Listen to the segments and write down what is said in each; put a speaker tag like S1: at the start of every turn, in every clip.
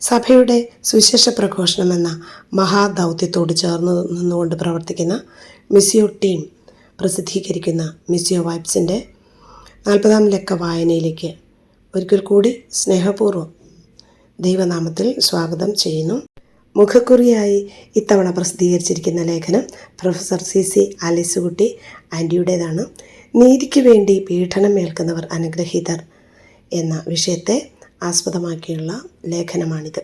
S1: സഭയുടെ സുവിശേഷ പ്രഘോഷണം എന്ന മഹാദൗത്യത്തോട് ചേർന്ന് നിന്നുകൊണ്ട് പ്രവർത്തിക്കുന്ന മിസിയോ ടീം പ്രസിദ്ധീകരിക്കുന്ന മിസിയോ വൈബ്സിന്റെ നാൽപ്പതാം ലക്ക വായനയിലേക്ക് ഒരിക്കൽ കൂടി സ്നേഹപൂർവം ദൈവനാമത്തിൽ സ്വാഗതം ചെയ്യുന്നു. മുഖക്കുറിയായി ഇത്തവണ പ്രസിദ്ധീകരിച്ചിരിക്കുന്ന ലേഖനം പ്രൊഫസർ സി സി ആലിസുകുട്ടി ആന്റിയുടേതാണ് നീതിക്ക് വേണ്ടി പീഡനം ഏൽക്കുന്നവർ അനുഗ്രഹീതർ എന്ന വിഷയത്തെ ആസ്പദമാക്കിയുള്ള ലേഖനമാണിത്.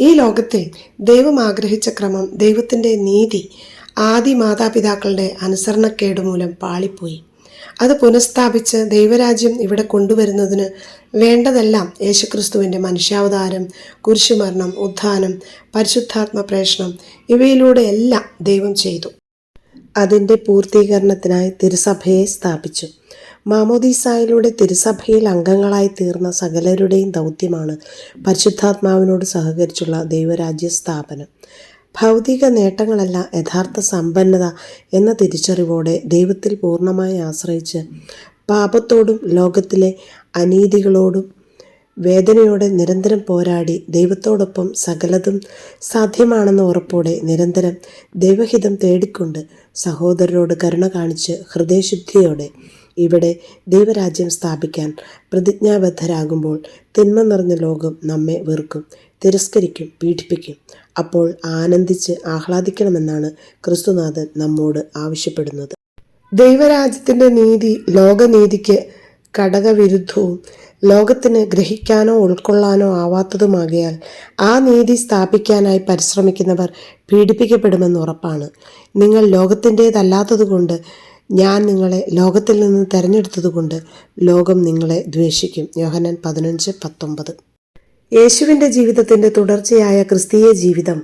S1: ഈ ലോകത്തിൽ ദൈവം ആഗ്രഹിച്ച ക്രമം ദൈവത്തിന്റെ നീതി ആദി മാതാപിതാക്കളുടെ അനുസരണക്കേട് മൂലം പാളിപ്പോയി. അത് പുനഃസ്ഥാപിച്ച് ദൈവരാജ്യം ഇവിടെ കൊണ്ടുവരുന്നതിന് വേണ്ടതെല്ലാം യേശുക്രിസ്തുവിന്റെ മനുഷ്യാവതാരം കുരിശുമരണം ഉത്ഥാനം പരിശുദ്ധാത്മ പ്രേഷണം ഇവയിലൂടെ എല്ലാം ദൈവം ചെയ്തു. അതിന്റെ പൂർത്തീകരണത്തിനായി തിരുസഭയെ സ്ഥാപിച്ചു. മാമോദീസായിലൂടെ തിരുസഭയിൽ അംഗങ്ങളായി തീർന്ന സകലരുടെയും ദൗത്യമാണ് പരിശുദ്ധാത്മാവിനോട് സഹകരിച്ചുള്ള ദൈവരാജ്യ സ്ഥാപനം. ഭൗതിക നേട്ടങ്ങളല്ല യഥാർത്ഥ സമ്പന്നത എന്ന തിരിച്ചറിവോടെ ദൈവത്തിൽ പൂർണമായി ആശ്രയിച്ച് പാപത്തോടും ലോകത്തിലെ അനീതികളോടും വേദനയോടെ നിരന്തരം പോരാടി ദൈവത്തോടൊപ്പം സകലതും സാധ്യമാണെന്ന ഉറപ്പോടെ നിരന്തരം ദൈവഹിതം തേടിക്കൊണ്ട് സഹോദരരോട് കരുണ കാണിച്ച് ഹൃദയശുദ്ധിയോടെ ഇവിടെ ദൈവരാജ്യം സ്ഥാപിക്കാൻ പ്രതിജ്ഞാബദ്ധരാകുമ്പോൾ തിന്മ നിറഞ്ഞ ലോകം നമ്മെ വെറുക്കും തിരസ്കരിക്കും പീഡിപ്പിക്കും. അപ്പോൾ ആനന്ദിച്ച് ആഹ്ലാദിക്കണമെന്നാണ് ക്രിസ്തുനാഥൻ നമ്മോട് ആവശ്യപ്പെടുന്നത്. ദൈവരാജ്യത്തിന്റെ നീതി ലോകനീതിക്ക് ഘടകവിരുദ്ധവും ലോകത്തിന് ഗ്രഹിക്കാനോ ഉൾക്കൊള്ളാനോ ആവാത്തതുമാകിയാൽ ആ നീതി സ്ഥാപിക്കാനായി പരിശ്രമിക്കുന്നവർ പീഡിപ്പിക്കപ്പെടുമെന്ന് ഉറപ്പാണ്. നിങ്ങൾ ലോകത്തിന്റേതല്ലാത്തതുകൊണ്ട് ഞാൻ നിങ്ങളെ ലോകത്തിൽ നിന്ന് തിരഞ്ഞെടുത്തതുകൊണ്ട് ലോകം നിങ്ങളെ ദ്വേഷിക്കും. യോഹനൻ പതിനഞ്ച് പത്തൊമ്പത്. യേശുവിന്റെ ജീവിതത്തിന്റെ തുടർച്ചയായ ക്രിസ്തീയ ജീവിതം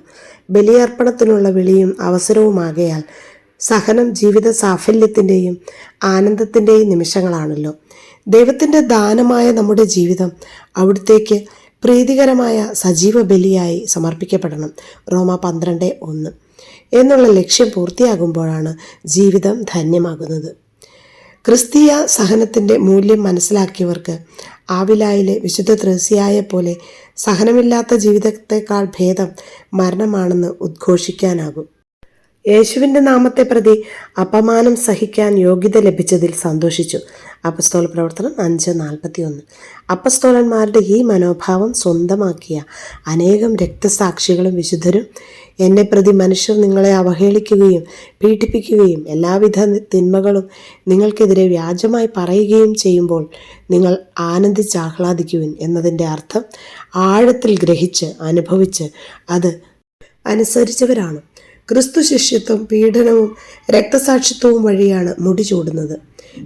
S1: ബലിയർപ്പണത്തിനുള്ള വിളിയും അവസരവുമാകയാൽ സഹനം ജീവിത സാഫല്യത്തിന്റെയും ആനന്ദത്തിന്റെയും നിമിഷങ്ങളാണല്ലോ. ദൈവത്തിന്റെ ദാനമായ നമ്മുടെ ജീവിതം അവിടത്തേക്ക് പ്രീതികരമായ സജീവ ബലിയായി സമർപ്പിക്കപ്പെടണം. റോമ പന്ത്രണ്ട് ഒന്ന്. എന്നുള്ള ലക്ഷ്യം പൂർത്തിയാകുമ്പോഴാണ് ജീവിതം ധന്യമാകുന്നത്. ക്രിസ്തീയ സഹനത്തിന്റെ മൂല്യം മനസ്സിലാക്കിയവർക്ക് ആവിലായിലെ വിശുദ്ധ ത്രസിയായ പോലെ സഹനമില്ലാത്ത ജീവിതത്തെക്കാൾ ഭേദം മരണമാണെന്ന് ഉദ്ഘോഷിക്കാനാകും. യേശുവിന്റെ നാമത്തെ പ്രതി അപമാനം സഹിക്കാൻ യോഗ്യത ലഭിച്ചതിൽ സന്തോഷിച്ചു. അപ്പസ്തോല പ്രവർത്തനം അഞ്ച് നാൽപ്പത്തി ഒന്ന് അപ്പസ്തോലന്മാരുടെ ഈ മനോഭാവം സ്വന്തമാക്കിയ അനേകം രക്തസാക്ഷികളും വിശുദ്ധരും എന്നെ പ്രതി മനുഷ്യർ നിങ്ങളെ അവഹേളിക്കുകയും പീഡിപ്പിക്കുകയും എല്ലാവിധ തിന്മകളും നിങ്ങൾക്കെതിരെ വ്യാജമായി പറയുകയും ചെയ്യുമ്പോൾ നിങ്ങൾ ആനന്ദിച്ച് ആഹ്ലാദിക്കുവിൻ എന്നതിന്റെ അർത്ഥം ആഴത്തിൽ ഗ്രഹിച്ച് അനുഭവിച്ച് അത് അനുസരിച്ചവരാണ്. ക്രിസ്തു ശിഷ്യത്വം പീഡനവും രക്തസാക്ഷിത്വവും വഴിയാണ് മുടി ചൂടുന്നത്.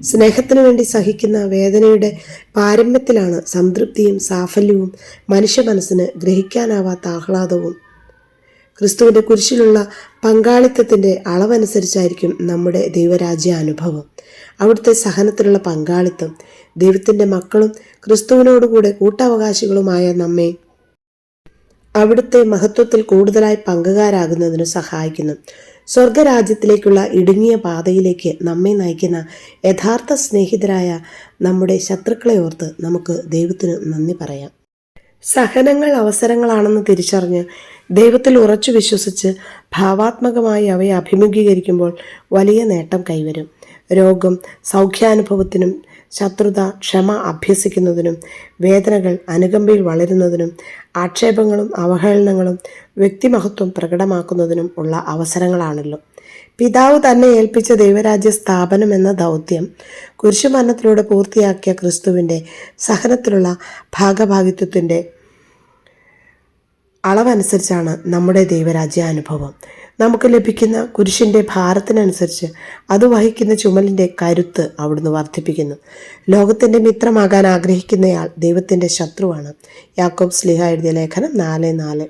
S1: സ്നേഹത്തിനു വേണ്ടി സഹിക്കുന്ന വേദനയുടെ പാരമ്യത്തിലാണ് സംതൃപ്തിയും സാഫല്യവും മനുഷ്യ മനസ്സിന് ഗ്രഹിക്കാനാവാത്ത ആഹ്ലാദവും ക്രിസ്തുവിന്റെ കുരിശിലുള്ള പങ്കാളിത്തത്തിന്റെ അളവനുസരിച്ചായിരിക്കും നമ്മുടെ ദൈവരാജ്യ അനുഭവം അവിടുത്തെ സഹനത്തിലുള്ള പങ്കാളിത്തം ദൈവത്തിന്റെ മക്കളും ക്രിസ്തുവിനോടുകൂടെ കൂട്ടവകാശികളുമായ നമ്മെ അവിടുത്തെ മഹത്വത്തിൽ കൂടുതലായി പങ്കുകാരാകുന്നതിനു സഹായിക്കുന്നു. സ്വർഗരാജ്യത്തിലേക്കുള്ള ഇടുങ്ങിയ പാതയിലേക്ക് നമ്മെ നയിക്കുന്ന യഥാർത്ഥ സ്നേഹിതരായ നമ്മുടെ ശത്രുക്കളെ ഓർത്ത് നമുക്ക് ദൈവത്തിന് നന്ദി പറയാം. സഹനങ്ങൾ അവസരങ്ങളാണെന്ന് തിരിച്ചറിഞ്ഞ് ദൈവത്തിൽ ഉറച്ചു വിശ്വസിച്ച് ഭാവാത്മകമായി അവയെ അഭിമുഖീകരിക്കുമ്പോൾ വലിയ നേട്ടം കൈവരും. രോഗം സൗഖ്യാനുഭവത്തിനും ശത്രുത ക്ഷമ അഭ്യസിക്കുന്നതിനും വേദനകൾ അനുകമ്പയിൽ വളരുന്നതിനും ആക്ഷേപങ്ങളും അവഹേളനങ്ങളും വ്യക്തിമഹത്വം പ്രകടമാക്കുന്നതിനും ഉള്ള അവസരങ്ങളാണല്ലോ. പിതാവ് തന്നെ ഏൽപ്പിച്ച ദൈവരാജ്യ സ്ഥാപനം എന്ന ദൗത്യം കുരിശുമരണത്തിലൂടെ പൂർത്തിയാക്കിയ ക്രിസ്തുവിന്റെ സഹനത്തിലുള്ള ഭാഗഭാഗിത്വത്തിന്റെ അളവനുസരിച്ചാണ് നമ്മുടെ ദൈവരാജ്യ അനുഭവം നമുക്ക് ലഭിക്കുന്ന കുരിശിന്റെ ഭാരത്തിനനുസരിച്ച് അത് വഹിക്കുന്ന ചുമലിന്റെ കരുത്ത് അവിടുന്ന് വർദ്ധിപ്പിക്കുന്നു. ലോകത്തിന്റെ മിത്രമാകാൻ ആഗ്രഹിക്കുന്നയാൾ ദൈവത്തിന്റെ ശത്രുവാണ്. യാക്കോബ് സ്ലിഹ എഴുതിയ ലേഖനം നാല് നാല്.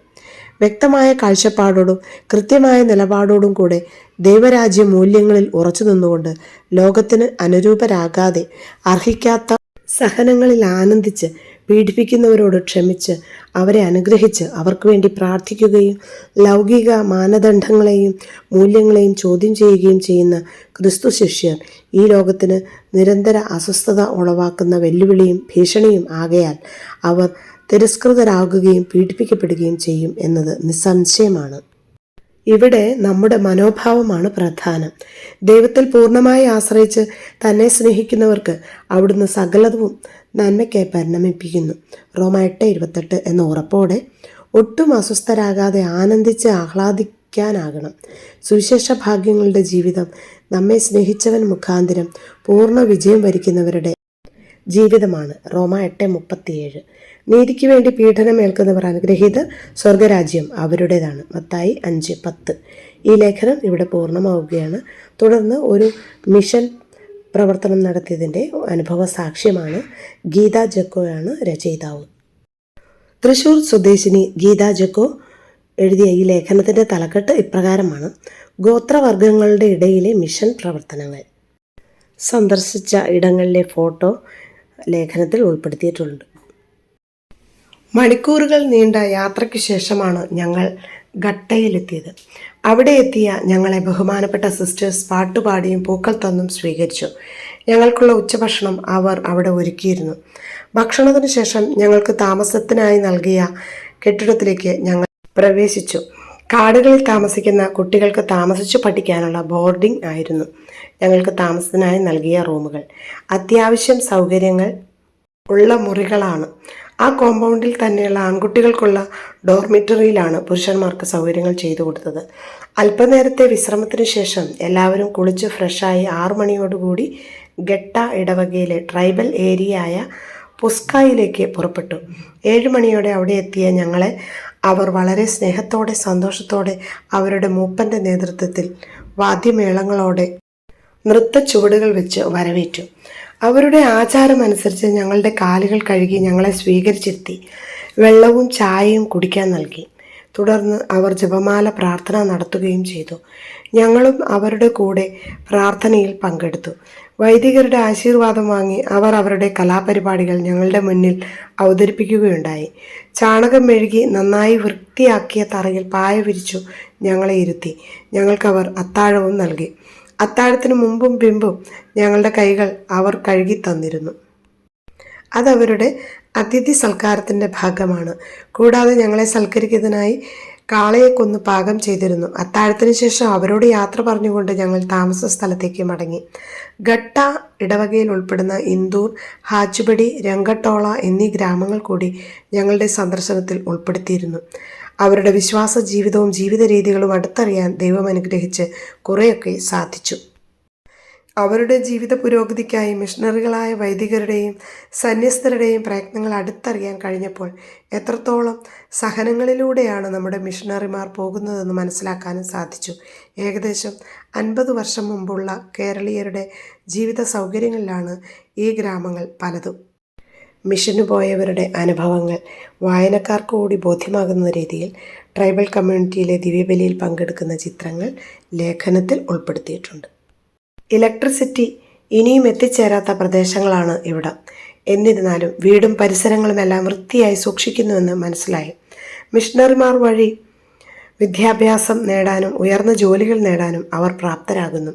S1: വ്യക്തമായ കാഴ്ചപ്പാടോടും കൃത്യമായ നിലപാടോടും കൂടെ ദൈവരാജ്യ മൂല്യങ്ങളിൽ ഉറച്ചു നിന്നുകൊണ്ട് ലോകത്തിന് അനുരൂപരാകാതെ അർഹിക്കാത്ത സഹനങ്ങളിൽ ആനന്ദിച്ച് പീഡിപ്പിക്കുന്നവരോട് ക്ഷമിച്ച് അവരെ അനുഗ്രഹിച്ച് അവർക്ക് വേണ്ടി പ്രാർത്ഥിക്കുകയും ലൗകിക മാനദണ്ഡങ്ങളെയും മൂല്യങ്ങളെയും ചോദ്യം ചെയ്യുകയും ചെയ്യുന്ന ക്രിസ്തു ശിഷ്യർ ഈ ലോകത്തിന് നിരന്തര അസ്വസ്ഥത ഉളവാക്കുന്ന വെല്ലുവിളിയും ഭീഷണിയും ആകയാൽ അവർ തിരസ്കൃതരാകുകയും പീഡിപ്പിക്കപ്പെടുകയും ചെയ്യും എന്നത് നിസ്സംശയമാണ്. ഇവിടെ നമ്മുടെ മനോഭാവമാണ് പ്രധാനം. ദൈവത്തിൽ പൂർണമായി ആശ്രയിച്ച് തന്നെ സ്നേഹിക്കുന്നവർക്ക് അവിടുന്ന് സകലതും നന്മയ്ക്കായി പരിണമിപ്പിക്കുന്നു. റോമ എട്ട് ഇരുപത്തെട്ട് എന്ന ഉറപ്പോടെ ഒട്ടും അസ്വസ്ഥരാകാതെ ആനന്ദിച്ച് ആഹ്ലാദിക്കാനാകണം. സുവിശേഷ ഭാഗ്യങ്ങളുടെ ജീവിതം നമ്മെ സ്നേഹിച്ചവൻ മുഖാന്തരം പൂർണ വിജയം വരിക്കുന്നവരുടെ ജീവിതമാണ് റോമ എട്ട് മുപ്പത്തിയേഴ്. നീതിക്ക് വേണ്ടി പീഡനം ഏൽക്കുന്നവർ അനുഗ്രഹീതർ സ്വർഗരാജ്യം അവരുടേതാണ്. മത്തായി അഞ്ച് പത്ത്. ഈ ലേഖനം ഇവിടെ പൂർണമാവുകയാണ്. തുടർന്ന് ഒരു മിഷൻ പ്രവർത്തനം നടത്തിയതിന്റെ അനുഭവ സാക്ഷ്യമാണ് ഗീത ജക്കോയാണ് രചയിതാവ്. തൃശൂർ സ്വദേശിനി ഗീത ജക്കോ എഴുതിയ ഈ ലേഖനത്തിന്റെ തലക്കെട്ട് ഇപ്രകാരമാണ്. ഗോത്രവർഗങ്ങളുടെ ഇടയിലെ മിഷൻ പ്രവർത്തനങ്ങൾ. സന്ദർശിച്ച ഇടങ്ങളിലെ ഫോട്ടോ ലേഖനത്തിൽ ഉൾപ്പെടുത്തിയിട്ടുണ്ട്. മണിക്കൂറുകൾ നീണ്ട യാത്രയ്ക്ക് ശേഷമാണ് ഞങ്ങൾ ഘട്ടയിലെത്തിയത്. അവിടെ എത്തിയ ഞങ്ങളെ ബഹുമാനപ്പെട്ട സിസ്റ്റേഴ്സ് പാട്ടുപാടിയും പൂക്കൾ തന്നും സ്വീകരിച്ചു. ഞങ്ങൾക്കുള്ള ഉച്ചഭക്ഷണം അവർ അവിടെ ഒരുക്കിയിരുന്നു. ഭക്ഷണത്തിന് ശേഷം ഞങ്ങൾക്ക് താമസത്തിനായി നൽകിയ കെട്ടിടത്തിലേക്ക് ഞങ്ങൾ പ്രവേശിച്ചു. കാടുകളിൽ താമസിക്കുന്ന കുട്ടികൾക്ക് താമസിച്ചു പഠിക്കാനുള്ള ബോർഡിംഗ് ആയിരുന്നു ഞങ്ങൾക്ക് താമസത്തിനായി നൽകിയ റൂമുകൾ അത്യാവശ്യം സൗകര്യങ്ങൾ ഉള്ള മുറികളാണ്. ആ കോമ്പൗണ്ടിൽ തന്നെയുള്ള ആൺകുട്ടികൾക്കുള്ള ഡോർമിറ്ററിയിലാണ് പുരുഷന്മാർക്ക് സൗകര്യങ്ങൾ ചെയ്തു കൊടുത്തത്. അല്പനേരത്തെ വിശ്രമത്തിന് ശേഷം എല്ലാവരും കുളിച്ച് ഫ്രഷായി ആറു മണിയോടുകൂടി ഗട്ട ഇടവകയിലെ ട്രൈബൽ ഏരിയയായ പുസ്കായിലേക്ക് പുറപ്പെട്ടു. ഏഴ് മണിയോടെ അവിടെ എത്തിയ ഞങ്ങളെ അവർ വളരെ സ്നേഹത്തോടെ സന്തോഷത്തോടെ അവരുടെ മൂപ്പന്റെ നേതൃത്വത്തിൽ വാദ്യമേളങ്ങളോടെ നൃത്ത ചുവടുകൾ വെച്ച് വരവേറ്റു. അവരുടെ ആചാരം അനുസരിച്ച് ഞങ്ങളുടെ കാലുകൾ കഴുകി ഞങ്ങളെ സ്വീകരിച്ചെത്തി. വെള്ളവും ചായയും കുടിക്കാൻ നൽകി. തുടർന്ന് അവർ ജപമാല പ്രാർത്ഥന നടത്തുകയും ചെയ്തു. ഞങ്ങളും അവരുടെ കൂടെ പ്രാർത്ഥനയിൽ പങ്കെടുത്തു. വൈദികരുടെ ആശീർവാദം വാങ്ങി അവർ അവരുടെ കലാപരിപാടികൾ ഞങ്ങളുടെ മുന്നിൽ അവതരിപ്പിക്കുകയുണ്ടായി. ചാണകം മെഴുകി നന്നായി വൃത്തിയാക്കിയ തറയിൽ പായ വിരിച്ചു ഞങ്ങളെ ഇരുത്തി. ഞങ്ങൾക്കവർ അത്താഴവും നൽകി. അത്താഴത്തിന് മുമ്പും പിമ്പും ഞങ്ങളുടെ കൈകൾ അവർ കഴുകി തന്നിരുന്നു. അതവരുടെ അതിഥി സൽക്കാരത്തിന്റെ ഭാഗമാണ്. കൂടാതെ ഞങ്ങളെ സൽക്കരിക്കുന്നതിനായി കാളയെ കൊന്ന് പാകം ചെയ്തിരുന്നു. അത്താഴത്തിന് ശേഷം അവരോട് യാത്ര പറഞ്ഞുകൊണ്ട് ഞങ്ങൾ താമസ സ്ഥലത്തേക്ക് മടങ്ങി. ഘട്ട ഇടവകയിൽ ഉൾപ്പെടുന്ന ഇന്ദൂർ ഹാച്ചുപടി രംഗട്ടോള എന്നീ ഗ്രാമങ്ങൾ കൂടി ഞങ്ങളുടെ സന്ദർശനത്തിൽ ഉൾപ്പെടുത്തിയിരുന്നു. അവരുടെ വിശ്വാസ ജീവിതവും ജീവിത രീതികളും അടുത്തറിയാൻ ദൈവം അനുഗ്രഹിച്ച് കുറേയൊക്കെ സാധിച്ചു. അവരുടെ ജീവിത പുരോഗതിക്കായി മിഷണറികളായ വൈദികരുടെയും സന്യസ്തരുടെയും പ്രയത്നങ്ങൾ അടുത്തറിയാൻ കഴിഞ്ഞപ്പോൾ എത്രത്തോളം സഹനങ്ങളിലൂടെയാണ് നമ്മുടെ മിഷണറിമാർ പോകുന്നതെന്ന് മനസ്സിലാക്കാനും സാധിച്ചു. ഏകദേശം അൻപത് വർഷം മുമ്പുള്ള കേരളീയരുടെ ജീവിത സൗകര്യങ്ങളിലാണ് ഈ ഗ്രാമങ്ങൾ പലതും. മിഷന് പോയവരുടെ അനുഭവങ്ങൾ വായനക്കാർക്ക് കൂടി ബോധ്യമാകുന്ന രീതിയിൽ ട്രൈബൽ കമ്മ്യൂണിറ്റിയിലെ ദിവ്യബലിയിൽ പങ്കെടുക്കുന്ന ചിത്രങ്ങൾ ലേഖനത്തിൽ ഉൾപ്പെടുത്തിയിട്ടുണ്ട്. ഇലക്ട്രിസിറ്റി ഇനിയും എത്തിച്ചേരാത്ത പ്രദേശങ്ങളാണ് ഇവിടെ. എന്നിരുന്നാലും വീടും പരിസരങ്ങളുമെല്ലാം വൃത്തിയായി സൂക്ഷിക്കുന്നുവെന്ന് മനസ്സിലായി. മിഷണറിമാർ വഴി വിദ്യാഭ്യാസം നേടാനും ഉയർന്ന ജോലികൾ നേടാനും അവർ പ്രാപ്തരാകുന്നു.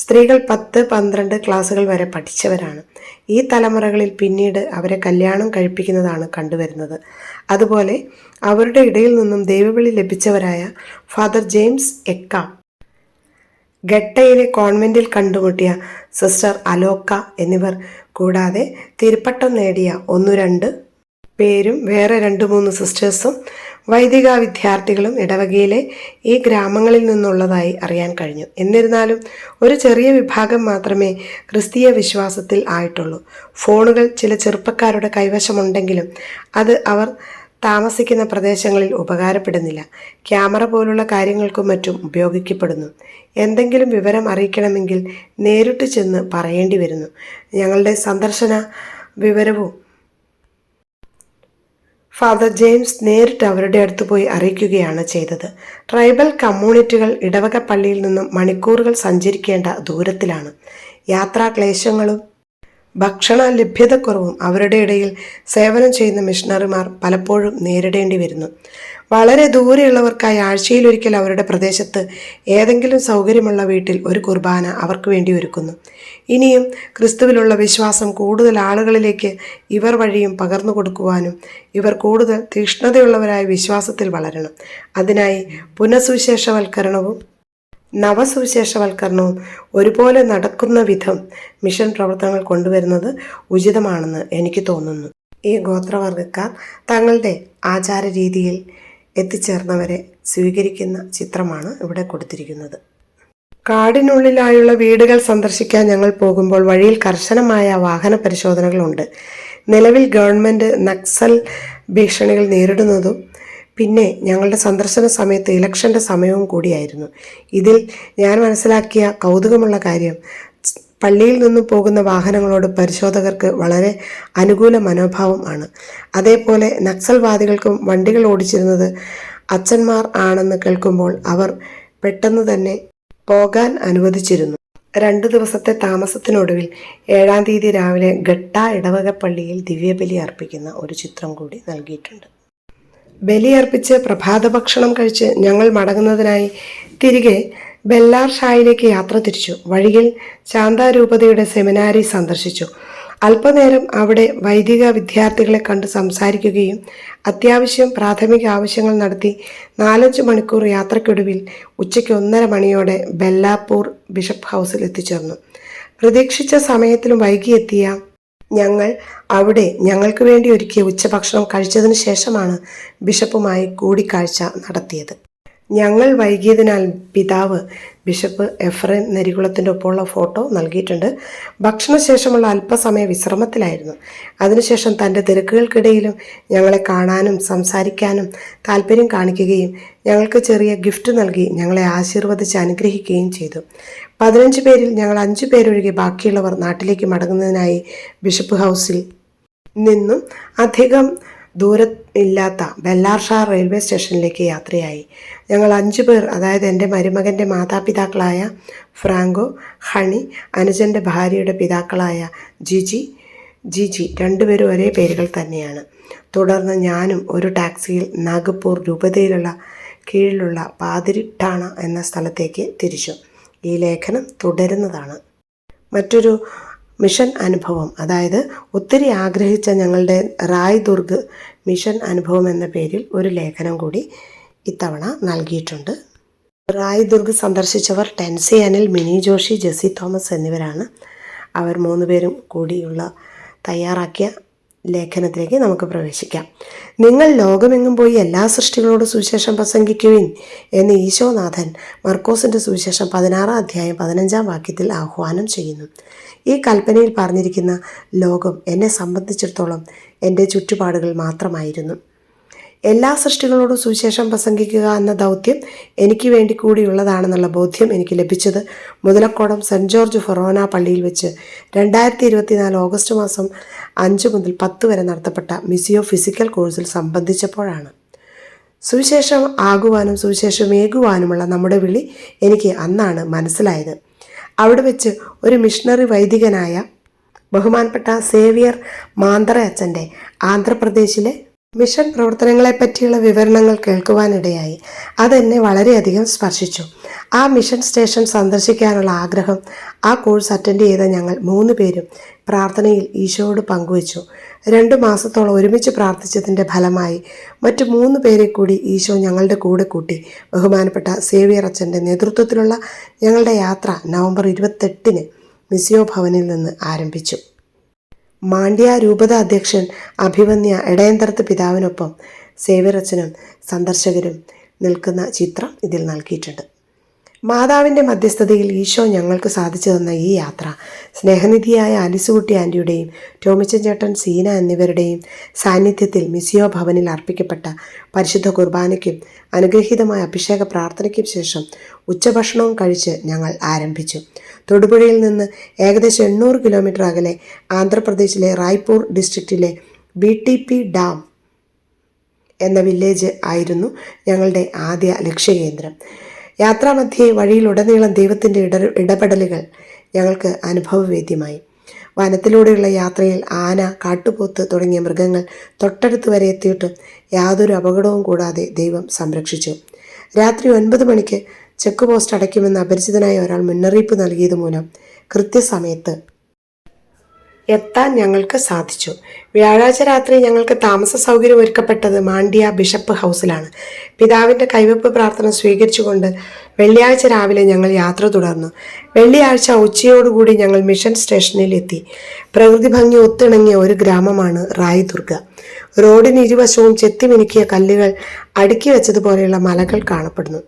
S1: സ്ത്രീകൾ പത്ത് പന്ത്രണ്ട് ക്ലാസ്സുകൾ വരെ പഠിച്ചവരാണ്. ഈ തലമുറകളിൽ പിന്നീട് അവരെ കല്യാണം കഴിപ്പിക്കുന്നതാണ് കണ്ടുവരുന്നത്. അതുപോലെ അവരുടെ ഇടയിൽ നിന്നും ദൈവവിളി ലഭിച്ചവരായ ഫാദർ ജെയിംസ് എക്ക. ഗട്ടയിലെ കോൺവെന്റിൽ കണ്ടുമുട്ടിയ സിസ്റ്റർ അലോക്ക എന്നിവർ കൂടാതെ തിരുപ്പട്ടം നേടിയ ഒന്നു രണ്ട് പേരും വേറെ രണ്ട് മൂന്ന് സിസ്റ്റേഴ്സും വൈദിക വിദ്യാർത്ഥികളും ഇടവകയിലെ ഈ ഗ്രാമങ്ങളിൽ നിന്നുള്ളതായി അറിയാൻ കഴിഞ്ഞു. എന്നിരുന്നാലും ഒരു ചെറിയ വിഭാഗം മാത്രമേ ക്രിസ്തീയ വിശ്വാസത്തിൽ ആയിട്ടുള്ളൂ. ഫോണുകൾ ചില ചെറുപ്പക്കാരുടെ കൈവശമുണ്ടെങ്കിലും അത് അവർ താമസിക്കുന്ന പ്രദേശങ്ങളിൽ ഉപകാരപ്പെടുന്നില്ല. ക്യാമറ പോലുള്ള കാര്യങ്ങൾക്കും മറ്റും ഉപയോഗിക്കപ്പെടുന്നു. എന്തെങ്കിലും വിവരം അറിയിക്കണമെങ്കിൽ നേരിട്ട് ചെന്ന് പറയേണ്ടി വരുന്നു. ഞങ്ങളുടെ സന്ദർശന വിവരവും ഫാദർ ജെയിംസ് നേരിട്ട് അവരുടെ അടുത്ത് പോയി അറിയിക്കുകയാണ് ചെയ്തത്. ട്രൈബൽ കമ്മ്യൂണിറ്റികൾ ഇടവക പള്ളിയിൽ നിന്നും മണിക്കൂറുകൾ സഞ്ചരിക്കേണ്ട ദൂരത്തിലാണ്. യാത്രാക്ലേശങ്ങളും ഭക്ഷണ ലഭ്യതക്കുറവും അവരുടെ ഇടയിൽ സേവനം ചെയ്യുന്ന മിഷണറിമാർ പലപ്പോഴും നേരിടേണ്ടി വരുന്നു. വളരെ ദൂരെയുള്ളവർക്കായി ആഴ്ചയിൽ ഒരിക്കൽ അവരുടെ പ്രദേശത്ത് ഏതെങ്കിലും സൗകര്യമുള്ള വീട്ടിൽ ഒരു കുർബാന അവർക്ക് വേണ്ടി ഒരുക്കുന്നു. ഇനിയും ക്രിസ്തുവിലുള്ള വിശ്വാസം കൂടുതൽ ആളുകളിലേക്ക് ഇവർ വഴിയും പകർന്നു കൊടുക്കുവാനും ഇവർ കൂടുതൽ തീക്ഷ്ണതയുള്ളവരായ വിശ്വാസത്തിൽ വളരണം. അതിനായി പുനഃസുവിശേഷവൽക്കരണവും നവസുവിശേഷവൽക്കരണവും ഒരുപോലെ നടക്കുന്ന വിധം മിഷൻ പ്രവർത്തനങ്ങൾ കൊണ്ടുവരുന്നത് ഉചിതമാണെന്ന് എനിക്ക് തോന്നുന്നു. ഈ ഗോത്രവർഗക്കാർ തങ്ങളുടെ ആചാര രീതിയിൽ എത്തിച്ചേർന്നവരെ സ്വീകരിക്കുന്ന ചിത്രമാണ് ഇവിടെ കൊടുത്തിരിക്കുന്നത്. കാടിനുള്ളിലായുള്ള വീടുകൾ സന്ദർശിക്കാൻ ഞങ്ങൾ പോകുമ്പോൾ വഴിയിൽ കർശനമായ വാഹന പരിശോധനകളുണ്ട്. നിലവിൽ ഗവൺമെന്റ് നക്സൽ ഭീഷണികൾ നേരിടുന്നതും പിന്നെ ഞങ്ങളുടെ സന്ദർശന സമയത്ത് ഇലക്ഷന്റെ സമയവും കൂടിയായിരുന്നു. ഇതിൽ ഞാൻ മനസ്സിലാക്കിയ കൗതുകമുള്ള കാര്യം പള്ളിയിൽ നിന്നും പോകുന്ന വാഹനങ്ങളോട് പരിശോധകർക്ക് വളരെ അനുകൂല മനോഭാവം ആണ്. അതേപോലെ നക്സൽവാദികൾക്കും വണ്ടികൾ ഓടിച്ചിരുന്നത് അച്ഛന്മാർ ആണെന്ന് കേൾക്കുമ്പോൾ അവർ പെട്ടെന്ന് തന്നെ പോകാൻ അനുവദിച്ചിരുന്നു. രണ്ടു ദിവസത്തെ താമസത്തിനൊടുവിൽ ഏഴാം തീയതി രാവിലെ ഘട്ട ഇടവക പള്ളിയിൽ ദിവ്യബലി അർപ്പിക്കുന്ന ഒരു ചിത്രം കൂടി നൽകിയിട്ടുണ്ട്. ബലിയർപ്പിച്ച് പ്രഭാത ഭക്ഷണം കഴിച്ച് ഞങ്ങൾ മടങ്ങുന്നതിനായി തിരികെ ബെല്ലാർ ഷായിലേക്ക് യാത്ര തിരിച്ചു. വഴിയിൽ ശാന്താരൂപതയുടെ സെമിനാരി സന്ദർശിച്ചു. അല്പനേരം അവിടെ വൈദിക വിദ്യാർത്ഥികളെ കണ്ട് സംസാരിക്കുകയും അത്യാവശ്യം പ്രാഥമിക ആവശ്യങ്ങൾ നടത്തി നാലഞ്ച് മണിക്കൂർ യാത്രയ്ക്കൊടുവിൽ ഉച്ചയ്ക്ക് ഒന്നര മണിയോടെ ബെല്ലാപ്പൂർ ബിഷപ്പ് ഹൗസിൽ എത്തിച്ചേർന്നു. പ്രതീക്ഷിച്ച സമയത്തിലും വൈകിയെത്തിയ ഞങ്ങൾ അവിടെ ഞങ്ങൾക്ക് വേണ്ടി ഒരുക്കിയ ഉച്ചഭക്ഷണം കഴിച്ചതിന് ശേഷമാണ് ബിഷപ്പുമായി കൂടിക്കാഴ്ച നടത്തിയത്. ഞങ്ങൾ വൈകിയതിനാൽ പിതാവ് ബിഷപ്പ് എഫ്രൈം നരികുളത്തിന്റെ ഒപ്പമുള്ള ഫോട്ടോ നൽകിയിട്ടുണ്ട്. ഭക്ഷണശേഷമുള്ള അല്പസമയ വിശ്രമത്തിലായിരുന്നു. അതിനുശേഷം തന്റെ തിരക്കുകൾക്കിടയിലും ഞങ്ങളെ കാണാനും സംസാരിക്കാനും താല്പര്യം കാണിക്കുകയും ഞങ്ങൾക്ക് ചെറിയ ഗിഫ്റ്റ് നൽകി ഞങ്ങളെ ആശീർവദിച്ച് അനുഗ്രഹിക്കുകയും ചെയ്തു. പതിനഞ്ച് പേരിൽ ഞങ്ങൾ അഞ്ചു പേരൊഴികെ ബാക്കിയുള്ളവർ നാട്ടിലേക്ക് മടങ്ങുന്നതിനായി ബിഷപ്പ് ഹൗസിൽ നിന്നും അധികം ദൂരം ഇല്ലാത്ത ബെല്ലാർഷാ റെയിൽവേ സ്റ്റേഷനിലേക്ക് യാത്രയായി. ഞങ്ങൾ അഞ്ചു പേർ അതായത് എന്റെ മരുമകന്റെ മാതാപിതാക്കളായ ഫ്രാങ്കോ ഹണി അനുജന്റെ ഭാര്യയുടെ പിതാക്കളായ ജിജി ജിജി രണ്ടുപേരും ഒരേ പേരുകൾ തന്നെയാണ്. തുടർന്ന് ഞാനും ഒരു ടാക്സിയിൽ നാഗ്പൂർ രൂപതയിലുള്ള കീഴിലുള്ള പാതിരിട്ടാണ എന്ന സ്ഥലത്തേക്ക് തിരിച്ചു. ഈ ലേഖനം തുടരുന്നതാണ്. മറ്റൊരു മിഷൻ അനുഭവം. അതായത് ഒത്തിരി ആഗ്രഹിച്ച ഞങ്ങളുടെ റായ് ദുർഗ് മിഷൻ അനുഭവം എന്ന പേരിൽ ഒരു ലേഖനം കൂടി ഇത്തവണ നൽകിയിട്ടുണ്ട്. റായ് ദുർഗ് സന്ദർശിച്ചവർ ടെൻസി അനിൽ മിനി ജോഷി ജെസ്സി തോമസ് എന്നിവരാണ്. അവർ മൂന്ന് പേരും കൂടിയുള്ള തയ്യാറാക്കിയ ലേഖനത്തിലേക്ക് നമുക്ക് പ്രവേശിക്കാം. നിങ്ങൾ ലോകമെങ്ങും പോയി എല്ലാ സൃഷ്ടികളോടും സുവിശേഷം പ്രസംഗിക്കുവിൻ എന്ന് ഈശോനാഥൻ മർക്കോസിന്റെ സുവിശേഷം പതിനാറാം അധ്യായം പതിനഞ്ചാം വാക്യത്തിൽ ആഹ്വാനം ചെയ്യുന്നു. ഈ കൽപ്പനയിൽ പറഞ്ഞിരിക്കുന്ന ലോകം എന്നെ സംബന്ധിച്ചിടത്തോളം എന്റെ ചുറ്റുപാടുകൾ മാത്രമായിരുന്നു. എല്ലാ സൃഷ്ടികളോടും സുവിശേഷം പ്രസംഗിക്കുക എന്ന ദൗത്യം എനിക്ക് വേണ്ടി കൂടിയുള്ളതാണെന്നുള്ള ബോധ്യം എനിക്ക് ലഭിച്ചത് മുതലക്കോടം സെന്റ് ജോർജ് ഫൊറോന പള്ളിയിൽ വെച്ച് രണ്ടായിരത്തി ഇരുപത്തിനാല് ഓഗസ്റ്റ് മാസം അഞ്ച് മുതൽ പത്ത് വരെ നടത്തപ്പെട്ട മിസിയോ ഫിസിക്കൽ കോഴ്സിൽ സംബന്ധിച്ചപ്പോഴാണ്. സുവിശേഷം ആകുവാനും സുവിശേഷമേകുവാനുമുള്ള നമ്മുടെ വിളി എനിക്ക് അന്നാണ് മനസ്സിലായത്. അവിടെ വെച്ച് ഒരു മിഷണറി വൈദികനായ ബഹുമാനപ്പെട്ട സേവിയർ മാന്തറ അച്ഛന്റെ ആന്ധ്രാപ്രദേശിലെ മിഷൻ പ്രവർത്തനങ്ങളെ പറ്റിയുള്ള വിവരണങ്ങൾ കേൾക്കുവാനിടയായി. അതെന്നെ വളരെയധികം സ്പർശിച്ചു. ആ മിഷൻ സ്റ്റേഷൻ സന്ദർശിക്കാനുള്ള ആഗ്രഹം ആ കോഴ്സ് അറ്റൻഡ് ചെയ്ത ഞങ്ങൾ മൂന്ന് പേരും പ്രാർത്ഥനയിൽ ഈശോയോട് പങ്കുവച്ചു. രണ്ട് മാസത്തോളം ഒരുമിച്ച് പ്രാർത്ഥിച്ചതിന്റെ ഫലമായി മറ്റു മൂന്ന് പേരെ കൂടി ഈശോ ഞങ്ങളുടെ കൂടെ കൂട്ടി. ബഹുമാനപ്പെട്ട സേവിയർ അച്ഛന്റെ നേതൃത്വത്തിലുള്ള ഞങ്ങളുടെ യാത്ര നവംബർ ഇരുപത്തെട്ടിന് മിസിയോ ഭവനിൽ നിന്ന് ആരംഭിച്ചു. മാണ്ഡ്യ രൂപത അധ്യക്ഷൻ അഭിമന്യ ഇടയന്തരത്ത് പിതാവിനൊപ്പം സേവ്യറച്ചനും സന്ദർശകരും നിൽക്കുന്ന ചിത്രം ഇതിൽ നൽകിയിട്ടുണ്ട്. മാതാവിന്റെ മധ്യസ്ഥതയിൽ ഈശോ ഞങ്ങൾക്ക് സാധിച്ചു തന്ന ഈ യാത്ര സ്നേഹനിധിയായ ആലിസുകുട്ടി ആന്റിയുടെയും ടോമിച്ചൻ ചേട്ടൻ സീന എന്നിവരുടെയും സാന്നിധ്യത്തിൽ മിസിയോ ഭവനിൽ അർപ്പിക്കപ്പെട്ട പരിശുദ്ധ കുർബാനയ്ക്കും അനുഗ്രഹീതമായ അഭിഷേക പ്രാർത്ഥനയ്ക്കും ശേഷം ഉച്ചഭക്ഷണവും കഴിച്ച് ഞങ്ങൾ ആരംഭിച്ചു. തൊടുപുഴയിൽ നിന്ന് ഏകദേശം എണ്ണൂറ് കിലോമീറ്റർ അകലെ ആന്ധ്രാപ്രദേശിലെ റായ്പൂർ ഡിസ്ട്രിക്റ്റിലെ ബി ടി പി ഡാം എന്ന വില്ലേജ് ആയിരുന്നു ഞങ്ങളുടെ ആദ്യ ലക്ഷ്യകേന്ദ്രം. യാത്രാമധ്യേ വഴിയിലുടനീളം ദൈവത്തിന്റെ ഇട ഇടപെടലുകൾ ഞങ്ങൾക്ക് അനുഭവവേദ്യമായി. വനത്തിലൂടെയുള്ള യാത്രയിൽ ആന കാട്ടുപോത്ത് തുടങ്ങിയ മൃഗങ്ങൾ തൊട്ടടുത്ത് വരെ എത്തിയിട്ടും യാതൊരു അപകടവും കൂടാതെ ദൈവം സംരക്ഷിച്ചു. രാത്രി ഒൻപത് മണിക്ക് ചെക്ക് പോസ്റ്റ് അടയ്ക്കുമെന്ന് അപരിചിതനായ ഒരാൾ മുന്നറിയിപ്പ് നൽകിയത് മൂലം കൃത്യസമയത്ത് എത്താൻ ഞങ്ങൾക്ക് സാധിച്ചു. വ്യാഴാഴ്ച രാത്രി ഞങ്ങൾക്ക് താമസ സൗകര്യം ഒരുക്കപ്പെട്ടത് മാണ്ഡ്യ ബിഷപ്പ് ഹൗസിലാണ്. പിതാവിന്റെ കൈവെപ്പ് പ്രാർത്ഥന സ്വീകരിച്ചുകൊണ്ട് വെള്ളിയാഴ്ച രാവിലെ ഞങ്ങൾ യാത്ര തുടർന്നു. വെള്ളിയാഴ്ച ഉച്ചയോടുകൂടി ഞങ്ങൾ മിഷൻ സ്റ്റേഷനിൽ എത്തി പ്രകൃതി ഭംഗി ഒത്തിണങ്ങിയ ഒരു ഗ്രാമമാണ് റായ്ദുർഗ. റോഡിന് ഇരുവശവും ചെത്തിമിനുക്കിയ കല്ലുകൾ അടുക്കി വെച്ചതുപോലെയുള്ള മലകൾ കാണപ്പെടുന്നു.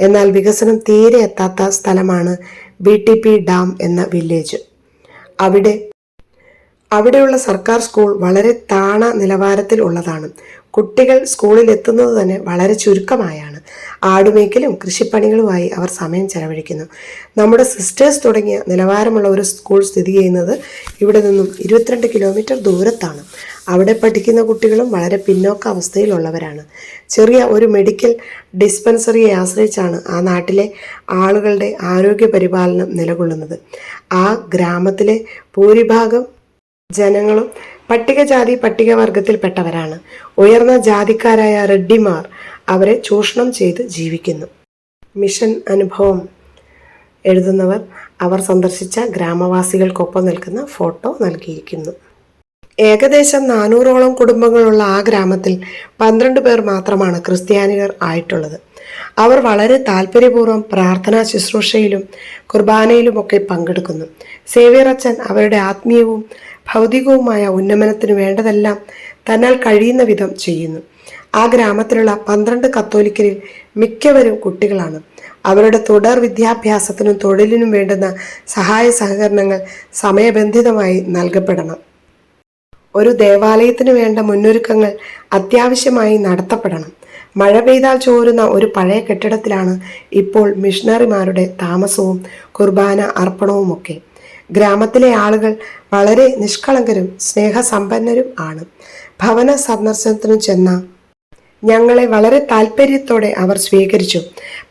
S1: എന്നാൽ വികസനം തീരെ എത്താത്ത സ്ഥലമാണ് ബി ടി പി ഡാം എന്ന വില്ലേജ്. അവിടെ അവിടെയുള്ള സർക്കാർ സ്കൂൾ വളരെ താണ നിലവാരത്തിൽ ഉള്ളതാണ്. കുട്ടികൾ സ്കൂളിൽ എത്തുന്നത് തന്നെ വളരെ ചുരുക്കമായാണ്. ആടുമേക്കലും കൃഷിപ്പണികളുമായി അവർ സമയം ചെലവഴിക്കുന്നു. നമ്മുടെ സിസ്റ്റേഴ്സ് തുടങ്ങിയ നിലവാരമുള്ള ഒരു സ്കൂൾ സ്ഥിതി ചെയ്യുന്നത് ഇവിടെ നിന്നും ഇരുപത്തിരണ്ട് കിലോമീറ്റർ ദൂരത്താണ്. അവിടെ പഠിക്കുന്ന കുട്ടികളും വളരെ പിന്നോക്ക അവസ്ഥയിലുള്ളവരാണ്. ചെറിയ ഒരു മെഡിക്കൽ ഡിസ്പെൻസറിയെ ആശ്രയിച്ചാണ് ആ നാട്ടിലെ ആളുകളുടെ ആരോഗ്യ പരിപാലനം നിലകൊള്ളുന്നത്. ആ ഗ്രാമത്തിലെ ഭൂരിഭാഗം ജനങ്ങളും പട്ടികജാതി പട്ടികവർഗത്തിൽപ്പെട്ടവരാണ്. ഉയർന്ന ജാതിക്കാരായ റെഡ്ഡിമാർ അവരെ ചൂഷണം ചെയ്ത് ജീവിക്കുന്നു. മിഷൻ അനുഭവം എഴുതുന്നവർ അവർ സന്ദർശിച്ച ഗ്രാമവാസികൾക്കൊപ്പം നിൽക്കുന്ന ഫോട്ടോ നൽകിയിരിക്കുന്നു. ഏകദേശം നാനൂറോളം കുടുംബങ്ങളുള്ള ആ ഗ്രാമത്തിൽ പന്ത്രണ്ട് പേർ മാത്രമാണ് ക്രിസ്ത്യാനികർ ആയിട്ടുള്ളത്. അവർ വളരെ താല്പര്യപൂർവം പ്രാർത്ഥനാ ശുശ്രൂഷയിലും കുർബാനയിലുമൊക്കെ പങ്കെടുക്കുന്നു. സേവ്യർ അച്ഛൻ അവരുടെ ആത്മീയവും ഭൗതികവുമായ ഉന്നമനത്തിന് വേണ്ടതെല്ലാം തന്നാൽ കഴിയുന്ന വിധം ചെയ്യുന്നു. ആ ഗ്രാമത്തിലുള്ള പന്ത്രണ്ട് കത്തോലിക്കരിൽ മിക്കവരും കുട്ടികളാണ്. അവരുടെ തുടർ വിദ്യാഭ്യാസത്തിനും തൊഴിലിനും വേണ്ടുന്ന സഹായ സഹകരണങ്ങൾ സമയബന്ധിതമായി നൽകപ്പെടണം. ഒരു ദേവാലയത്തിന് വേണ്ട മുന്നൊരുക്കങ്ങൾ അത്യാവശ്യമായി നടത്തപ്പെടണം. മഴ പെയ്താൽ ചോരുന്ന ഒരു പഴയ കെട്ടിടത്തിലാണ് ഇപ്പോൾ മിഷണറിമാരുടെ താമസവും കുർബാന അർപ്പണവുമൊക്കെ. ഗ്രാമത്തിലെ ആളുകൾ വളരെ നിഷ്കളങ്കരും സ്നേഹസമ്പന്നരും ആണ്. ഭവന സന്ദർശനത്തിനു ചെന്ന ഞങ്ങളെ വളരെ താല്പര്യത്തോടെ അവർ സ്വീകരിച്ചു.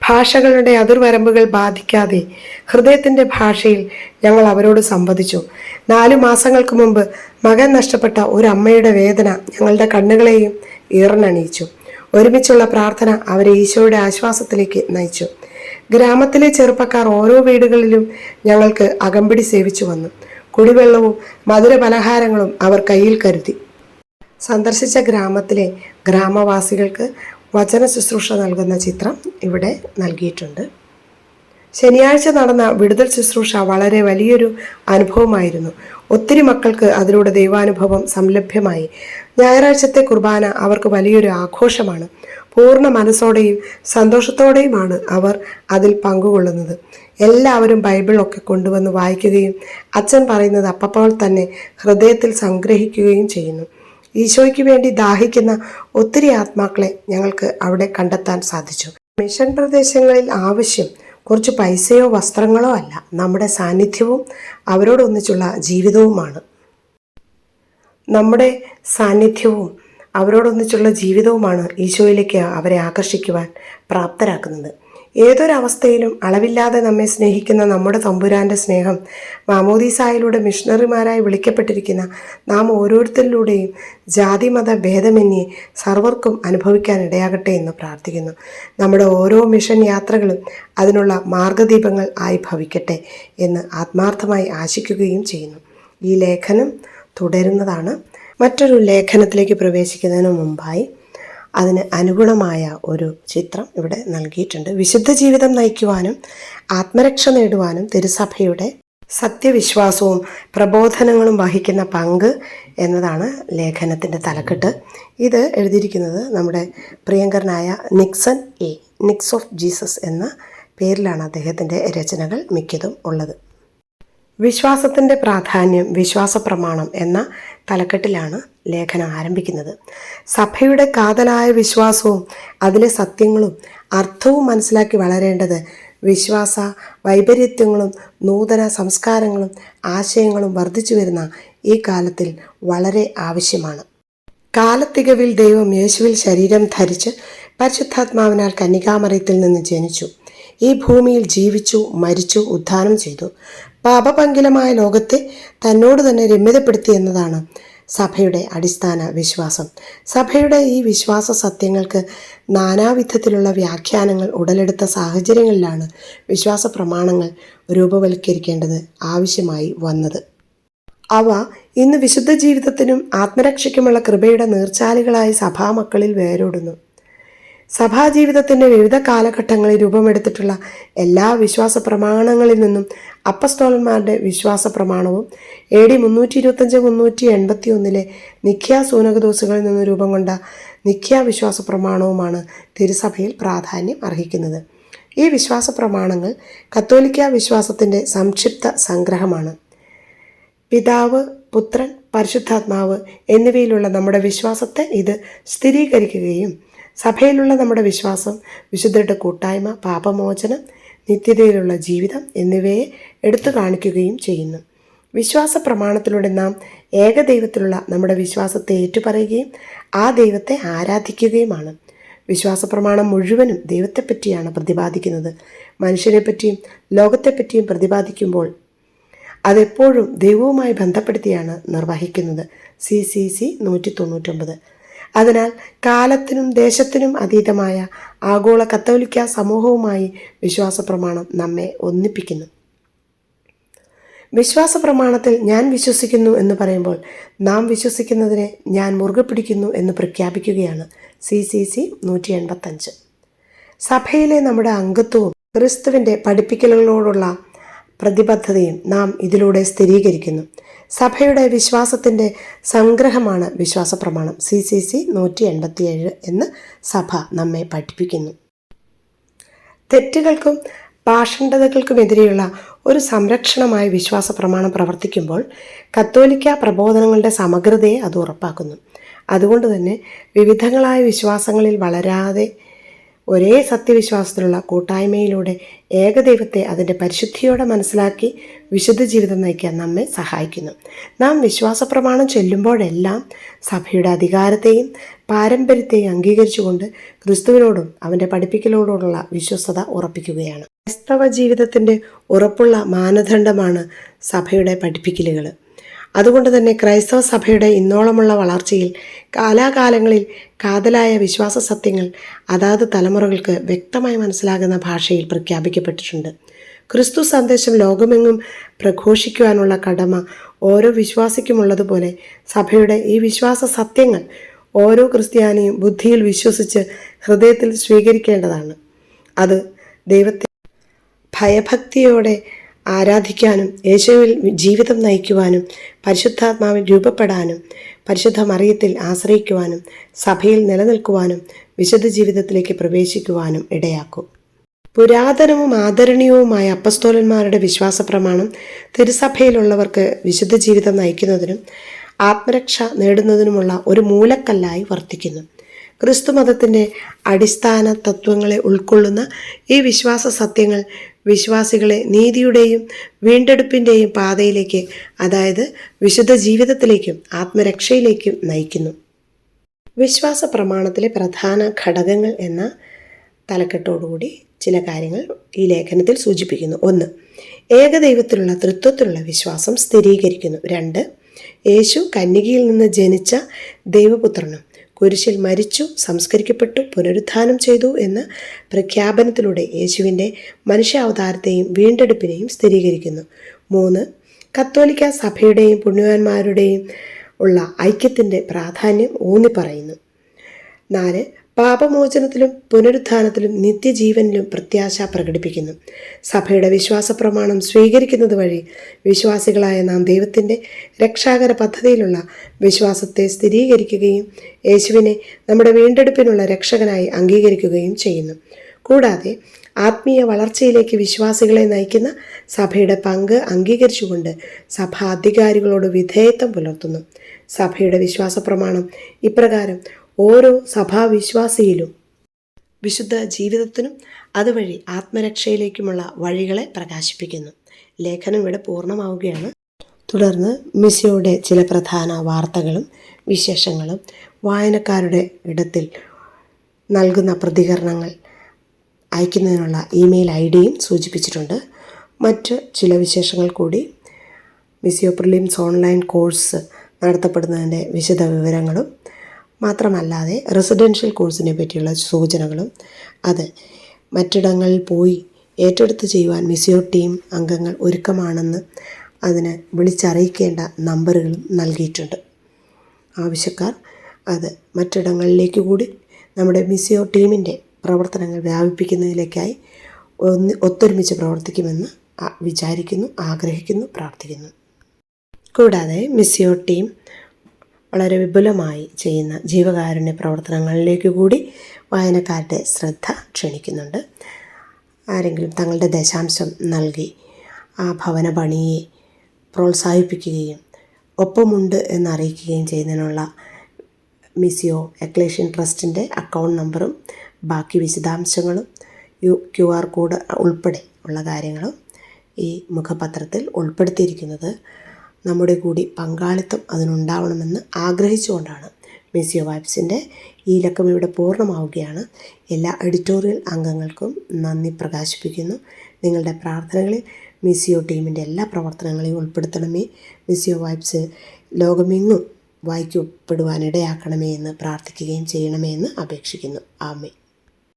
S1: ഭാഷകളുടെ അതിർവരമ്പുകൾ ബാധിക്കാതെ ഹൃദയത്തിന്റെ ഭാഷയിൽ ഞങ്ങൾ അവരോട് സംവദിച്ചു. നാലു മാസങ്ങൾക്ക് മുമ്പ് മകൻ നഷ്ടപ്പെട്ട ഒരു അമ്മയുടെ വേദന ഞങ്ങളുടെ കണ്ണുകളെയും ഈറനണിയിച്ചു ഒരുമിച്ചുള്ള പ്രാർത്ഥന അവരെ ഈശോയുടെ ആശ്വാസത്തിലേക്ക് നയിച്ചു. ഗ്രാമത്തിലെ ചെറുപ്പക്കാർ ഓരോ വീടുകളിലും ഞങ്ങൾക്ക് അകമ്പടി സേവിച്ചു വന്നു. കുടിവെള്ളവും മധുര പലഹാരങ്ങളും അവർ കയ്യിൽ കരുതി. സന്ദർശിച്ച ഗ്രാമത്തിലെ ഗ്രാമവാസികൾക്ക് വചന ശുശ്രൂഷ നൽകുന്ന ചിത്രം ഇവിടെ നൽകിയിട്ടുണ്ട്. ശനിയാഴ്ച നടന്ന വിടുതൽ ശുശ്രൂഷ വളരെ വലിയൊരു അനുഭവമായിരുന്നു. ഒത്തിരി മക്കൾക്ക് അതിലൂടെ ദൈവാനുഭവം സംലഭ്യമായി. ഞായറാഴ്ചത്തെ കുർബാന അവർക്ക് വലിയൊരു ആഘോഷമാണ്. പൂർണ മനസ്സോടെയും സന്തോഷത്തോടെയുമാണ് അവർ അതിൽ പങ്കുകൊള്ളുന്നത്. എല്ലാവരും ബൈബിളൊക്കെ കൊണ്ടുവന്ന് വായിക്കുകയും അച്ഛൻ പറയുന്നത് അപ്പപ്പോൾ തന്നെ ഹൃദയത്തിൽ സംഗ്രഹിക്കുകയും ചെയ്യുന്നു. ഈശോയ്ക്ക് വേണ്ടി ദാഹിക്കുന്ന ഒത്തിരി ആത്മാക്കളെ ഞങ്ങൾക്ക് അവിടെ കണ്ടെത്താൻ സാധിച്ചു. മിഷൻ പ്രദേശങ്ങളിൽ ആവശ്യം കുറച്ച് പൈസയോ വസ്ത്രങ്ങളോ അല്ല. നമ്മുടെ സാന്നിധ്യവും അവരോടൊന്നിച്ചുള്ള ജീവിതവുമാണ്. നമ്മുടെ സാന്നിധ്യവും അവരോടൊന്നിച്ചുള്ള ജീവിതവുമാണ് ഈശോയിലേക്ക് അവരെ ആകർഷിക്കുവാൻ പ്രാപ്തരാക്കുന്നത്. ഏതൊരവസ്ഥയിലും അളവില്ലാതെ നമ്മെ സ്നേഹിക്കുന്ന നമ്മുടെ തമ്പുരാന്റെ സ്നേഹം മാമോദീസായിലൂടെ മിഷണറിമാരായി വിളിക്കപ്പെട്ടിരിക്കുന്ന നാം ഓരോരുത്തരിലൂടെയും ജാതി മത ഭേദമന്യേ സർവർക്കും അനുഭവിക്കാൻ ഇടയാകട്ടെ എന്ന് പ്രാർത്ഥിക്കുന്നു. നമ്മുടെ ഓരോ മിഷൻ യാത്രകളും അതിനുള്ള മാർഗദീപങ്ങൾ ആയി ഭവിക്കട്ടെ എന്ന് ആത്മാർത്ഥമായി ആശിക്കുകയും ചെയ്യുന്നു. ഈ ലേഖനം തുടരുന്നതാണ്. മറ്റൊരു ലേഖനത്തിലേക്ക് പ്രവേശിക്കുന്നതിന് മുമ്പായി അതിന് അനുഗുണമായ ഒരു ചിത്രം ഇവിടെ നൽകിയിട്ടുണ്ട്. വിശുദ്ധ ജീവിതം നയിക്കുവാനും ആത്മരക്ഷ നേടുവാനും തിരുസഭയുടെ സത്യവിശ്വാസവും പ്രബോധനങ്ങളും വഹിക്കുന്ന പങ്ക് എന്നതാണ് ലേഖനത്തിന്റെ തലക്കെട്ട്. ഇത് എഴുതിയിരിക്കുന്നത് നമ്മുടെ പ്രിയങ്കരനായ Nixon a Nix of Jesus എന്ന പേരിലാണ് അദ്ദേഹത്തിന്റെ രചനകൾ മിക്കതും ഉള്ളത്. വിശ്വാസത്തിന്റെ പ്രാധാന്യം വിശ്വാസ പ്രമാണം എന്ന തലക്കെട്ടിലാണ് ലേഖനം ആരംഭിക്കുന്നത്. സഭയുടെ കാതലായ വിശ്വാസവും അതിലെ സത്യങ്ങളും അർത്ഥവും മനസ്സിലാക്കി വളരേണ്ടത് വിശ്വാസ വൈപരീത്യങ്ങളും നൂതന സംസ്കാരങ്ങളും ആശയങ്ങളും വർദ്ധിച്ചു വരുന്ന ഈ കാലത്തിൽ വളരെ ആവശ്യമാണ്. കാലത്തികവിൽ ദൈവം യേശുവിൽ ശരീരം ധരിച്ച് പരിശുദ്ധാത്മാവിനാൽ കന്യകാമറിയത്തിൽ നിന്ന് ജനിച്ചു. ഈ ഭൂമിയിൽ ജീവിച്ചു മരിച്ചു ഉദ്ധാനം ചെയ്തു. പാപപങ്കിലമായ ലോകത്തെ തന്നോട് തന്നെ രമ്യതപ്പെടുത്തി എന്നതാണ് സഭയുടെ അടിസ്ഥാന വിശ്വാസം. സഭയുടെ ഈ വിശ്വാസ സത്യങ്ങൾക്ക് നാനാവിധത്തിലുള്ള വ്യാഖ്യാനങ്ങൾ ഉടലെടുത്ത സാഹചര്യങ്ങളിലാണ് വിശ്വാസ പ്രമാണങ്ങൾ രൂപവൽക്കരിക്കേണ്ടത് ആവശ്യമായി വന്നത്. അവ ഇന്ന് വിശുദ്ധ ജീവിതത്തിനും ആത്മരക്ഷയ്ക്കുമുള്ള കൃപയുടെ നീർച്ചാലുകളായി സഭാമക്കളിൽ വേരോടുന്നു. സഭാജീവിതത്തിന്റെ വിവിധ കാലഘട്ടങ്ങളിൽ രൂപമെടുത്തിട്ടുള്ള എല്ലാ വിശ്വാസ പ്രമാണങ്ങളിൽ നിന്നും അപ്പസ്തോലന്മാരുടെ വിശ്വാസ പ്രമാണവും എ ഡി മുന്നൂറ്റി ഇരുപത്തഞ്ച് മുന്നൂറ്റി എൺപത്തി ഒന്നിലെ നിഖ്യ സൂനകദോസുകളിൽ നിന്ന് രൂപം കൊണ്ട നിഖ്യ വിശ്വാസ പ്രമാണവുമാണ് തിരുസഭയിൽ പ്രാധാന്യം അർഹിക്കുന്നത്. ഈ വിശ്വാസ പ്രമാണങ്ങൾ കത്തോലിക്ക വിശ്വാസത്തിന്റെ സംക്ഷിപ്ത സംഗ്രഹമാണ്. പിതാവ് പുത്രൻ പരിശുദ്ധാത്മാവ് എന്നിവയിലുള്ള നമ്മുടെ വിശ്വാസത്തെ ഇത് സ്ഥിരീകരിക്കുകയും സഭയിലുള്ള നമ്മുടെ വിശ്വാസം വിശുദ്ധരുടെ കൂട്ടായ്മ പാപമോചനം നിത്യതയിലുള്ള ജീവിതം എന്നിവയെ എടുത്തു കാണിക്കുകയും ചെയ്യുന്നു. വിശ്വാസ പ്രമാണത്തിലൂടെ നാം ഏകദൈവത്തിലുള്ള നമ്മുടെ വിശ്വാസത്തെ ഏറ്റുപറയുകയും ആ ദൈവത്തെ ആരാധിക്കുകയുമാണ്. വിശ്വാസ പ്രമാണം മുഴുവനും ദൈവത്തെപ്പറ്റിയാണ് പ്രതിപാദിക്കുന്നത്. മനുഷ്യനെപ്പറ്റിയും ലോകത്തെപ്പറ്റിയും പ്രതിപാദിക്കുമ്പോൾ അതെപ്പോഴും ദൈവവുമായി ബന്ധപ്പെടുത്തിയാണ് നിർവഹിക്കുന്നത്. സി സി സി നൂറ്റി തൊണ്ണൂറ്റൊമ്പത്. അതിനാൽ കാലത്തിനും ദേശത്തിനും അതീതമായ ആഗോള കത്തോലിക്ക സമൂഹവുമായി വിശ്വാസ പ്രമാണം നമ്മെ ഒന്നിപ്പിക്കുന്നു. വിശ്വാസ പ്രമാണത്തിൽ ഞാൻ വിശ്വസിക്കുന്നു എന്ന് പറയുമ്പോൾ നാം വിശ്വസിക്കുന്നതിനെ ഞാൻ മുറുകെ പിടിക്കുന്നു എന്ന് പ്രഖ്യാപിക്കുകയാണ് സി സി സി നൂറ്റി എൺപത്തഞ്ച് സഭയിലെ നമ്മുടെ അംഗത്വവും ക്രിസ്തുവിന്റെ പഠിപ്പിക്കലുകളോടുള്ള പ്രതിബദ്ധതയും നാം ഇതിലൂടെ സ്ഥിരീകരിക്കുന്നു. സഭയുടെ വിശ്വാസത്തിന്റെ സംഗ്രഹമാണ് വിശ്വാസ പ്രമാണം സി സി സി നൂറ്റി എൺപത്തിയേഴ് എന്ന് സഭ നമ്മെ പഠിപ്പിക്കുന്നു. തെറ്റുകൾക്കും പാഷണ്ഡതകൾക്കുമെതിരെയുള്ള ഒരു സംരക്ഷണമായി വിശ്വാസ പ്രമാണം പ്രവർത്തിക്കുമ്പോൾ കത്തോലിക്ക പ്രബോധനങ്ങളുടെ സമഗ്രതയെ അത് ഉറപ്പാക്കുന്നു. അതുകൊണ്ട് തന്നെ വിവിധങ്ങളായ വിശ്വാസങ്ങളിൽ വളരാതെ ഒരേ സത്യവിശ്വാസത്തിലുള്ള കൂട്ടായ്മയിലൂടെ ഏകദൈവത്തെ അതിന്റെ പരിശുദ്ധിയോടെ മനസ്സിലാക്കി വിശുദ്ധ ജീവിതം നയിക്കാൻ നമ്മെ സഹായിക്കുന്നു. നാം വിശ്വാസ പ്രമാണം ചൊല്ലുമ്പോഴെല്ലാം സഭയുടെ അധികാരത്തെയും പാരമ്പര്യത്തെയും അംഗീകരിച്ചുകൊണ്ട് ക്രിസ്തുവിനോടും അവന്റെ പഠിപ്പിക്കലോടുള്ള വിശ്വസ്തത ഉറപ്പിക്കുകയാണ്. ക്രൈസ്തവ ജീവിതത്തിന്റെ ഉറപ്പുള്ള മാനദണ്ഡമാണ് സഭയുടെ പഠിപ്പിക്കലുകൾ അതുകൊണ്ട് തന്നെ ക്രൈസ്തവ സഭയുടെ ഇന്നോളമുള്ള വളർച്ചയിൽ കാലാകാലങ്ങളിൽ കാതലായ വിശ്വാസ സത്യങ്ങൾ അതാത് തലമുറകൾക്ക് വ്യക്തമായി മനസ്സിലാകുന്ന ഭാഷയിൽ പ്രഖ്യാപിക്കപ്പെട്ടിട്ടുണ്ട്. ക്രിസ്തു സന്ദേശം ലോകമെങ്ങും പ്രഘോഷിക്കുവാനുള്ള കടമ ഓരോ വിശ്വാസിക്കുമുള്ളതുപോലെ സഭയുടെ ഈ വിശ്വാസ സത്യങ്ങൾ ഓരോ ക്രിസ്ത്യാനിയും ബുദ്ധിയിൽ വിശ്വസിച്ച് ഹൃദയത്തിൽ സ്വീകരിക്കേണ്ടതാണ്. അത് ദൈവത്തെ ഭയഭക്തിയോടെ ആരാധിക്കാനും യേശുവിൽ ജീവിതം നയിക്കുവാനും പരിശുദ്ധാത്മാവിൽ രൂപപ്പെടാനും പരിശുദ്ധ മറിയത്തിൽ ആശ്രയിക്കുവാനും സഭയിൽ നിലനിൽക്കുവാനും വിശുദ്ധ ജീവിതത്തിലേക്ക് പ്രവേശിക്കുവാനും ഇടയാക്കും. പുരാതനവും ആദരണീയവുമായ അപ്പസ്തോലന്മാരുടെ വിശ്വാസ പ്രമാണം തിരുസഭയിലുള്ളവർക്ക് വിശുദ്ധ ജീവിതം നയിക്കുന്നതിനും ആത്മരക്ഷ നേടുന്നതിനുമുള്ള ഒരു മൂലക്കല്ലായി വർത്തിക്കുന്നു. ക്രിസ്തു മതത്തിന്റെ അടിസ്ഥാന തത്വങ്ങളെ ഉൾക്കൊള്ളുന്ന ഈ വിശ്വാസ സത്യങ്ങൾ വിശ്വാസികളെ നീതിയുടെയും വീണ്ടെടുപ്പിന്റെയും പാതയിലേക്ക് അതായത് വിശുദ്ധ ജീവിതത്തിലേക്കും ആത്മരക്ഷയിലേക്കും നയിക്കുന്നു. വിശ്വാസ പ്രമാണത്തിലെ പ്രധാന ഘടകങ്ങൾ എന്ന തലക്കെട്ടോടുകൂടി ചില കാര്യങ്ങൾ ഈ ലേഖനത്തിൽ സൂചിപ്പിക്കുന്നു. ഒന്ന് ഏകദൈവത്തിലുള്ള തൃത്വത്തിലുള്ള വിശ്വാസം സ്ഥിരീകരിക്കുന്നു. രണ്ട് യേശു കന്യകയിൽ നിന്ന് ജനിച്ച ദൈവപുത്രനും കുരിശിൽ മരിച്ചു സംസ്കരിക്കപ്പെട്ടു പുനരുത്ഥാനം ചെയ്തു എന്ന പ്രഖ്യാപനത്തിലൂടെ യേശുവിന്റെ മനുഷ്യാവതാരത്തെയും വീണ്ടെടുപ്പിനെയും സ്ഥിരീകരിക്കുന്നു. മൂന്ന് കത്തോലിക്ക സഭയുടെയും പുണ്യവാന്മാരുടെയും ഉള്ള ഐക്യത്തിന്റെ പ്രാധാന്യം ഊന്നിപ്പറയുന്നു. നാല് പാപമോചനത്തിലും പുനരുത്ഥാനത്തിലും നിത്യജീവനിലും പ്രത്യാശ പ്രകടിപ്പിക്കുന്നു. സഭയുടെ വിശ്വാസ പ്രമാണം സ്വീകരിക്കുന്നത് വഴി വിശ്വാസികളായ നാം ദൈവത്തിന്റെ രക്ഷാകര പദ്ധതിയിലുള്ള വിശ്വാസത്തെ സ്ഥിരീകരിക്കുകയും യേശുവിനെ നമ്മുടെ വീണ്ടെടുപ്പിനുള്ള രക്ഷകനായി അംഗീകരിക്കുകയും ചെയ്യുന്നു. കൂടാതെ ആത്മീയ വളർച്ചയിലേക്ക് വിശ്വാസികളെ നയിക്കുന്ന സഭയുടെ പങ്ക് അംഗീകരിച്ചുകൊണ്ട് സഭാധികാരികളോട് വിധേയത്വം പുലർത്തുന്നു. സഭയുടെ വിശ്വാസ പ്രമാണം ഇപ്രകാരം ഓരോ സഭാവിശ്വാസിയിലും വിശുദ്ധ ജീവിതത്തിനും അതുവഴി ആത്മരക്ഷയിലേക്കുമുള്ള വഴികളെ പ്രകാശിപ്പിക്കുന്നു. ലേഖനം ഇവിടെ പൂർണമാവുകയാണ്. തുടർന്ന് മിസ്സിയുടെ ചില പ്രധാന വാർത്തകളും വിശേഷങ്ങളും വായനക്കാരുടെ ഇടത്തിൽ നൽകുന്ന പ്രതികരണങ്ങൾ അയക്കുന്നതിനുള്ള ഇമെയിൽ ഐ ഡിയും സൂചിപ്പിച്ചിട്ടുണ്ട്. മറ്റ് ചില വിശേഷങ്ങൾ കൂടി മിസിയോ പ്രിലിംസ് ഓൺലൈൻ കോഴ്സ് നടത്തപ്പെടുന്നതിന്റെ വിശദ വിവരങ്ങളും മാത്രമല്ലാതെ റെസിഡൻഷ്യൽ കോഴ്സിനെ പറ്റിയുള്ള സൂചനകളും അത്. മറ്റിടങ്ങളിൽ പോയി ഏറ്റെടുത്ത് ചെയ്യുവാൻ മിസിയോ ടീം അംഗങ്ങൾ ഒരുക്കമാണെന്ന് അതിന് വിളിച്ചറിയിക്കേണ്ട നമ്പറുകളും നൽകിയിട്ടുണ്ട്. ആവശ്യക്കാർ അത്. മറ്റിടങ്ങളിലേക്ക് കൂടി നമ്മുടെ മിസിയോ ടീമിന്റെ പ്രവർത്തനങ്ങൾ വ്യാപിപ്പിക്കുന്നതിലേക്കായി ഒന്ന് ഒത്തൊരുമിച്ച് പ്രവർത്തിക്കുമെന്ന് വിചാരിക്കുന്നു ആഗ്രഹിക്കുന്നു പ്രാർത്ഥിക്കുന്നു. കൂടാതെ മിസിയോ ടീം വളരെ വിപുലമായി ചെയ്യുന്ന ജീവകാരുണ്യ പ്രവർത്തനങ്ങളിലേക്ക് കൂടി വായനക്കാരുടെ ശ്രദ്ധ ക്ഷണിക്കുന്നുണ്ട്. ആരെങ്കിലും തങ്ങളുടെ ദശാംശം നൽകി ആ ഭവന പണിയെ പ്രോത്സാഹിപ്പിക്കുകയും ഒപ്പമുണ്ട് എന്നറിയിക്കുകയും ചെയ്യുന്നതിനുള്ള മിസിയോ എക്ലേഷ്യൻ ട്രസ്റ്റിന്റെ അക്കൗണ്ട് നമ്പറും ബാക്കി വിശദാംശങ്ങളും യു ക്യു ആർ കോഡ് ഉൾപ്പെടെ ഉള്ള കാര്യങ്ങളും ഈ മുഖപത്രത്തിൽ ഉൾപ്പെടുത്തിയിരിക്കുന്നത് നമ്മുടെ കൂടി പങ്കാളിത്തം അതിനുണ്ടാവണമെന്ന് ആഗ്രഹിച്ചുകൊണ്ടാണ് മിസിയോ വൈബ്സിന്റെ ഈ ലക്കം ഇവിടെ പൂർണമാവുകയാണ്. എല്ലാ എഡിറ്റോറിയൽ അംഗങ്ങൾക്കും നന്ദി പ്രകാശിപ്പിക്കുന്നു. നിങ്ങളുടെ പ്രാർത്ഥനകളിൽ മിസിയോ ടീമിന്റെ എല്ലാ പ്രവർത്തനങ്ങളെയും ഉൾപ്പെടുത്തണമേ. മിസിയോ വൈബ്സ് ലോകമെങ്ങും വായിക്കപ്പെടുവാനിടയാക്കണമേ എന്ന് പ്രാർത്ഥിക്കുകയും ചെയ്യണമേ എന്ന് അപേക്ഷിക്കുന്നു. ആമേ